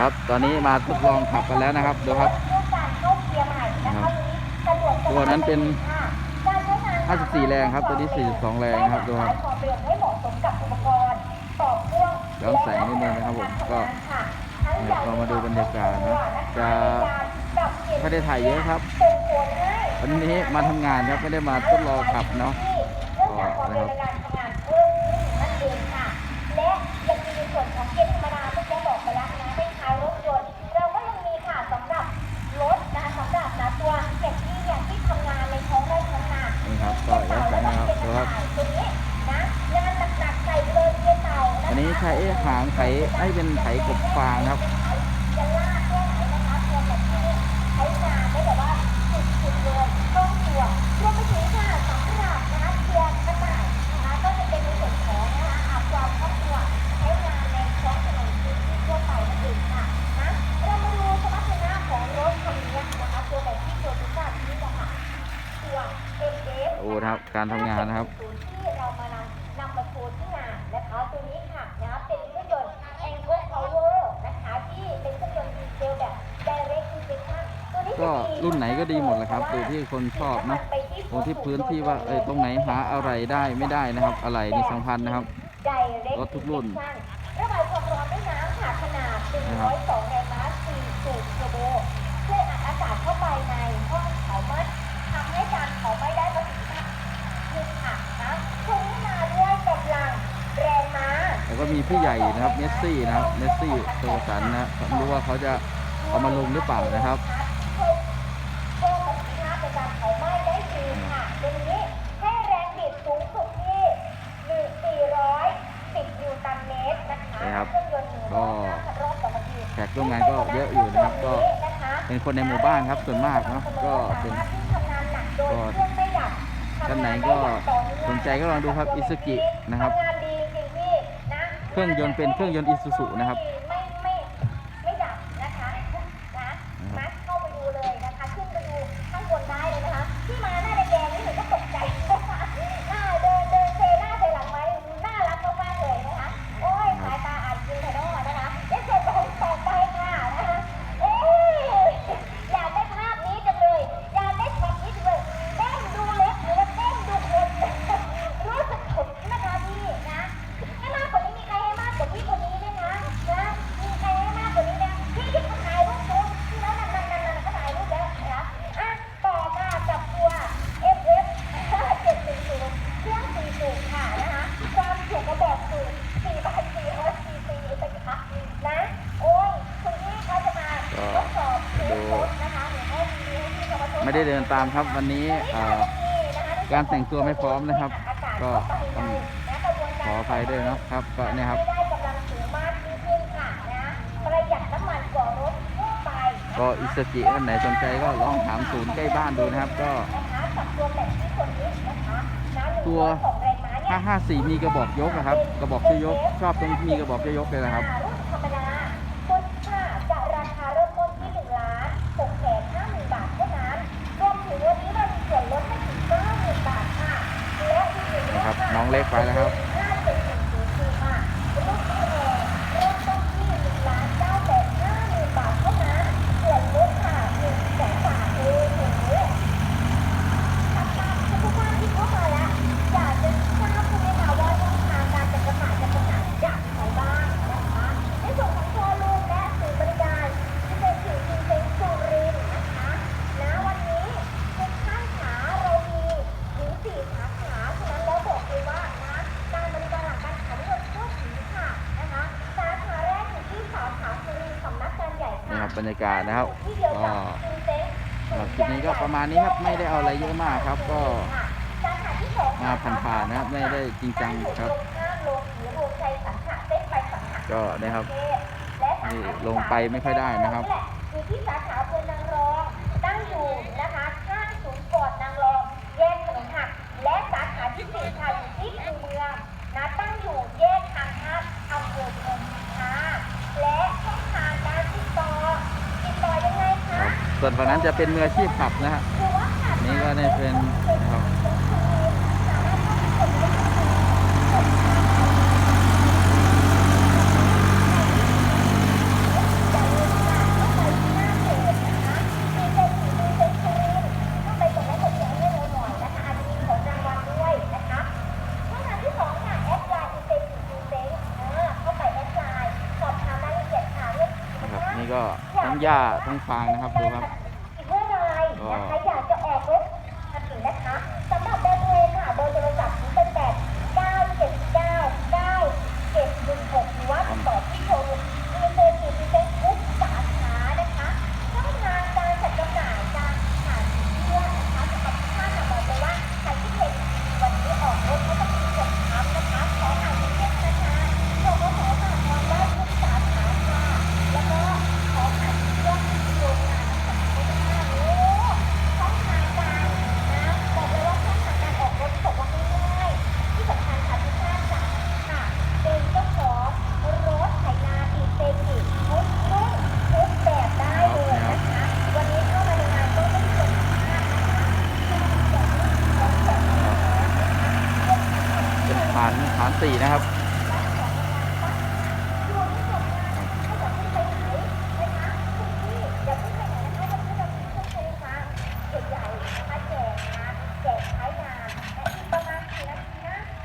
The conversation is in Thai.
ครับ ตอนนี้มาทดลองขับกันแล้วนะครับ ดูครับนะครับตัวนั้นเป็น 54 แรงครับ ตัวนี้ 42 แรงนะครับ ดูครับให้เหมาะสมกับอุปกรณ์ต่อพ่วงย้อนแสงนิดนึงนะครับผม ก็เนี่ยเรามาดูบรรยากาศนะ จะไม่ได้ถ่ายเยอะครับ วันนี้มาทำงานครับ ไม่ได้มาทดลองขับเนาะ ครับอันนี้ใช้หางไถให้เป็นไถกบฟางครับ นะครับ การทำงานนะครับที่เรามานำนำมาโชว์ที่งานนะคะตัวนี้ค่ะนะคะเป็นเครื่องยนต์ Angle Power นะคะที่เป็นเครื่องยนต์ดีเซลแบบ Direct Injection ตัวนี้ก็จะรุ่นไหนก็ดีหมดแหละครับดูที่คนชอบเนาะตรงที่พื้นที่ว่าเออตรงไหนหาอะไรได้ไม่ได้นะครับ อะไรนี่สำคัญนะครับ Direct รถทุกรุ่น Injection ระบายความร้อนด้วยน้ำค่ะขนาดนะครับ102แรงม้า4สูบเทอร์โบช่วยอัดอากาศเข้าไปในห้องเผาไหม้ทำให้การเผาไหม้ได้ประสิทธิภาพขึ้นค่ะนะตัวนี้มาด้วยกำลังแรงม้า แล้วก็ มีผู้ใหญ่นะครับเมสซี่นะครับเมสซี่โตสันนะผมรู้ว่าเขาจะเอามาลงหรือเปล่านะครับเพิ่มประสิทธิภาพในการเผาไหม้ได้ดีค่ะตรงนี้ให้แรงบิดสูงสุดที่1,410นิวตันเมตรนะคะนะครับเครื่องยนต์หนึ่งร้อยห้าพันรอบต่อนาทีแขกร่วมงานก็เยอะอยู่นะครับ ก็เป็นคนในหมู่บ้านครับส่วนมากเนาะก็เป็นทำงานหนักโดยเครื่องไม่ดับท่านไหนก็สนใจก็ลองดูครับ Isuzu นะครับ ทำงานดีจริงพี่นะ เครื่องยนต์เป็นเครื่องยนต์อิซูซุนะครับ ไม่ไม่ไม่ดับนะคะนะมาเข้าไปดูเลยนะคะขึ้นไปดูข้างบนได้เลยนะคะที่มาหน้าแดงๆนี่หนูก็ตกใจ หน้าเดินเดินเซหน้าเซหลังไหมน่ารักมากๆเลยนะคะ โอ้ยสายตาอ่านจริงไทโน่นะคะเอ๊ะเสร็จแล้วต่อไปค่ะนะคะเอ๊ะอยากได้ภาพนี้จังเลย อยากได้ช็อตนี้จังเลยเต้นดูเล็บหรือว่าเต้นดูคน รู้สึกขนนะคะพี่นะให้มากกว่านี้มีใครให้มากกว่าพี่คนนี้ด้วยนะนะมีใครให้มากกว่านี้นะพี่ที่เขาถ่ายรูปดูที่แล้วนั่นนั่นนั่นนั่นก็ถ่ายรูปแล้วนะอะต่อมากับตัว F F 710เครื่องสี่สูบค่ะนะคะความจุกระบอกสูบ4,400 cc นะคะนะโอ้ยคุณพี่เขาจะมาทดสอบเทสรถนะคะเดี๋ยวให้ดีให้พี่เขามาทดสอบ ไม่ได้เดินตามครับวันนี้การแต่งตัวไม่พร้อมนะครับ ก็ต้องขออภัยด้วยนะครับ ก็เนี่ยครับได้กำลังสูงมากยิ่งขึ้นค่ะนะประหยัดน้ำมันกว่ารถทั่วไปก็อิสกิท่านไหนสนใจก็ลองถามศูนย์ใกล้บ้านดูนะครับ ก็ ตัว 554 มีกระบอกยกนะครับ กระบอกช่ยก ชอบตรงมีกระบอกช่ยกเลยนะครับ เล็กไปนะครับ บบรรยากาศนะครับที่เดียวก็กับทีเซ็นสำหรับคลิปนี้ก็ประมาณนี้ครับไม่ได้เอาอะไรเยอะมากครับ ก็สาขาที่สองมาผ่านๆนะครับไม่ได้จริงจังครับ ก็นะครับนี่ลงไปไม่ค่อยได้นะครับอยู่ที่สาขาอำเภอนางรองตั้งอยู่นะคะข้างศูนย์กอดนางรอง แยกถนนหัก และสาขาที่สี่ค่ะอยู่ที่คูเมืองนะตั้งอยู่แยกทางพาดอำเภอเมืองค่ะและช่องทางการติดต่อติดต่อยังไง ค คะ รับ ส่วนฝั่งนั้นจะเป็นมืออาชีพขับนะฮะนี่ก็ได้เป็นนะครับ ก็ทั้งหญ้าทั้งฟางนะครับดูครับก็ สี่นะครับ